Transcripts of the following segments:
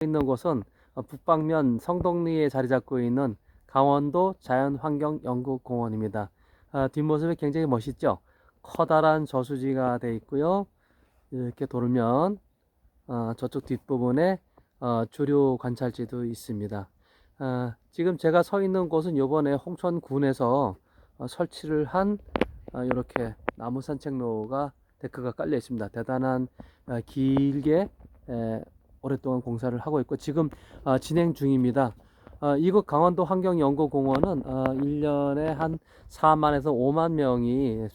있는 곳은 어, 북방면 성동리에 자리 잡고 있는 강원도 자연환경연구공원입니다. 아, 뒷모습이 굉장히 멋있죠? 커다란 저수지가 되어 있고요. 이렇게 돌면 어, 저쪽 뒷부분에 어, 주류 관찰지도 있습니다. 아, 지금 제가 서 있는 곳은 요번에 홍천군에서 어, 설치를 한 어, 이렇게 나무 산책로가 데크가 깔려 있습니다. 대단한 어, 길게 에, 오랫동안 공사를 하고 있고 지금 어, 진행 중입니다. 어, 이곳 강원도 환경연구공원은 어, 1년에 한 4만에서 5만 명이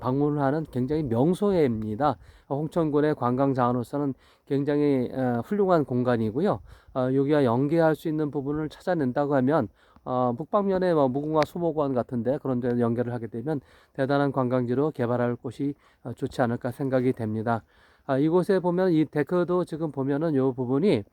방문을 하는 굉장히 명소입니다. 홍천군의 관광 자원으로서는 굉장히 어, 훌륭한 공간이고요. 어, 여기와 연계할 수 있는 부분을 찾아낸다고 하면 어, 북방면에 뭐 무궁화 수목원 같은데 그런 데 연결을 하게 되면 대단한 관광지로 개발할 곳이 어, 좋지 않을까 생각이 됩니다. 아, 이곳에 보면 이 데크도 지금 보면은 이 부분이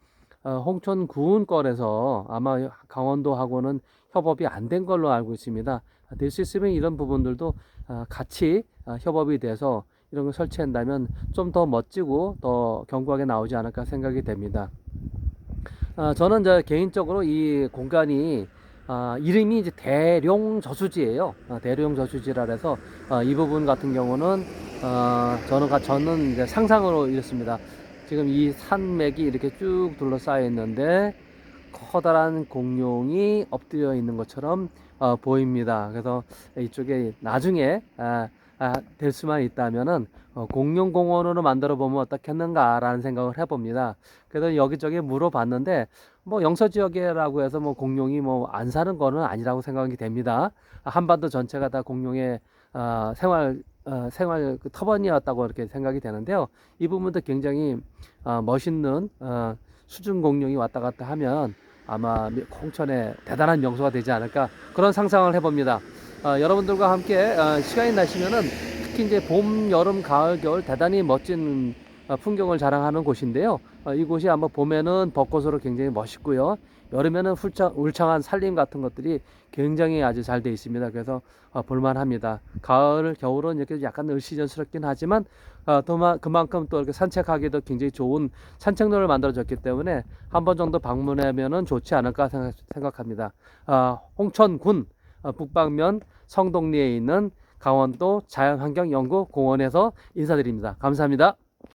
어, 홍천군 거라서 아마 강원도하고는 협업이 안 된 걸로 알고 있습니다. 될 수 있으면 이런 부분들도 어, 같이 어, 협업이 돼서 이런 걸 설치한다면 좀 더 멋지고 더 견고하게 나오지 않을까 생각이 됩니다. 아, 저는 저 개인적으로 이 공간이 아, 이름이 이제 대룡 저수지예요. 아, 대룡 저수지라 해서 아, 이 부분 같은 경우는 어, 저는 가- 저는 이제 상상으로 이렇습니다. 지금 이 산맥이 이렇게 쭉 둘러싸여 있는데 커다란 공룡이 엎드려 있는 것처럼 어, 보입니다. 그래서 이쪽에 나중에 아, 아, 될 수만 있다면은 어, 공룡 공원으로 만들어 보면 어떻겠는가라는 생각을 해봅니다. 그래서 여기저기 물어봤는데 뭐 영서 지역이라고 해서 뭐 공룡이 뭐 안 사는 거는 아니라고 생각이 됩니다. 한반도 전체가 다 공룡의 어, 생활 어, 생활 그 터번이었다고 이렇게 생각이 되는데요. 이 부분도 굉장히 어, 멋있는 어, 수중 공룡이 왔다 갔다 하면 아마 미- 홍천에 대단한 명소가 되지 않을까 그런 상상을 해봅니다. 어, 여러분들과 함께 어, 시간이 나시면은 특히 이제 봄, 여름, 가을, 겨울 대단히 멋진 어, 풍경을 자랑하는 곳인데요. 어, 이곳이 아마 봄에는 벚꽃으로 굉장히 멋있고요. 여름에는 훌창, 울창한 산림 같은 것들이 굉장히 아주 잘 돼 있습니다. 그래서 어, 볼만합니다. 가을, 겨울은 이렇게 약간 을시전스럽긴 하지만 그만큼 또 이렇게 산책하기도 굉장히 좋은 산책로를 만들어졌기 때문에 한 번 정도 방문하면은 좋지 않을까 생각, 생각합니다. 아, 홍천군 어, 북방면 성동리에 있는 강원도 자연환경연구공원에서 인사드립니다. 감사합니다.